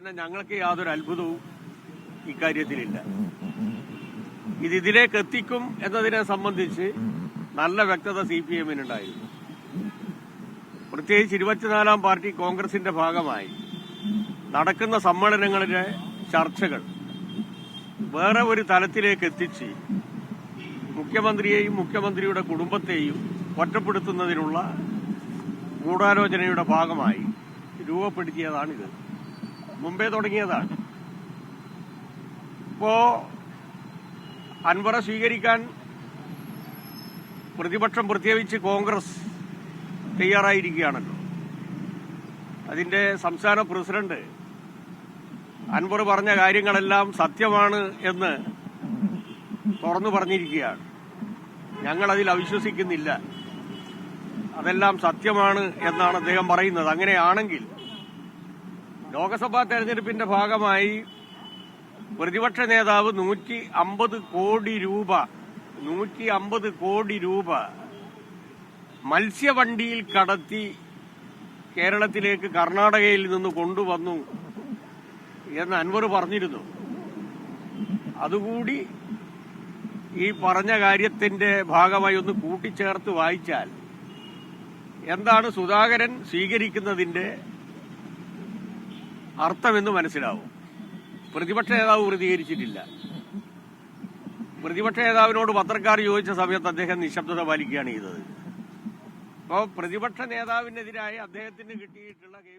തന്നെ ഞങ്ങൾക്ക് യാതൊരു അത്ഭുതവും ഇക്കാര്യത്തിലില്ല. ഇത് ഇതിലേക്ക് എത്തിക്കും എന്നതിനെ സംബന്ധിച്ച് നല്ല വ്യക്തത സി പി എമ്മിനുണ്ടായിരുന്നു. പ്രത്യേകിച്ച് ഇരുപത്തിനാലാം പാർട്ടി കോൺഗ്രസിന്റെ ഭാഗമായി നടക്കുന്ന സമ്മേളനങ്ങളിലെ ചർച്ചകൾ വേറെ ഒരു തലത്തിലേക്ക് എത്തിച്ച് മുഖ്യമന്ത്രിയെയും മുഖ്യമന്ത്രിയുടെ കുടുംബത്തെയും ഒറ്റപ്പെടുത്തുന്നതിനുള്ള ഗൂഢാലോചനയുടെ ഭാഗമായി രൂപപ്പെടുത്തിയതാണിത്. മുമ്പേ തുടങ്ങിയതാണ്. ഇപ്പോ അൻവറെ സ്വീകരിക്കാൻ പ്രതിപക്ഷം പ്രത്യേകിച്ച് കോൺഗ്രസ് തയ്യാറായിരിക്കുകയാണല്ലോ. അതിന്റെ സംസ്ഥാന പ്രസിഡന്റ് അൻവർ പറഞ്ഞ കാര്യങ്ങളെല്ലാം സത്യമാണ് എന്ന് തുറന്നു പറഞ്ഞിരിക്കുകയാണ്. ഞങ്ങൾ അതിൽ അവിശ്വസിക്കുന്നില്ല. അതെല്ലാം സത്യമാണ് എന്നാണ് അദ്ദേഹം പറയുന്നത്. അങ്ങനെയാണെങ്കിൽ ലോക്സഭാ തെരഞ്ഞെടുപ്പിന്റെ ഭാഗമായി പ്രതിപക്ഷ നേതാവ് നൂറ്റി അമ്പത് കോടി രൂപ നൂറ്റി അമ്പത് കോടി രൂപ മത്സ്യവണ്ടിയിൽ കടത്തി കേരളത്തിലേക്ക് കർണാടകയിൽ നിന്ന് കൊണ്ടുവന്നു എന്ന് അൻവർ പറഞ്ഞിരുന്നു. അതുകൂടി ഈ പറഞ്ഞ കാര്യത്തിന്റെ ഭാഗമായി ഒന്ന് കൂട്ടിച്ചേർത്ത് വായിച്ചാൽ എന്താണ് സുധാകരൻ സ്വീകരിക്കുന്നതിന്റെ അർത്ഥമെന്ന് മനസ്സിലാവും. പ്രതിപക്ഷ നേതാവ് പ്രതികരിച്ചിട്ടില്ല. പ്രതിപക്ഷ നേതാവിനോട് പത്രക്കാർ ചോദിച്ച സമയത്ത് അദ്ദേഹം നിശബ്ദത പാലിക്കുകയാണ് ചെയ്തത്. അപ്പോൾ പ്രതിപക്ഷ നേതാവിനെതിരായി അദ്ദേഹത്തിന് കിട്ടിയിട്ടുള്ള കെ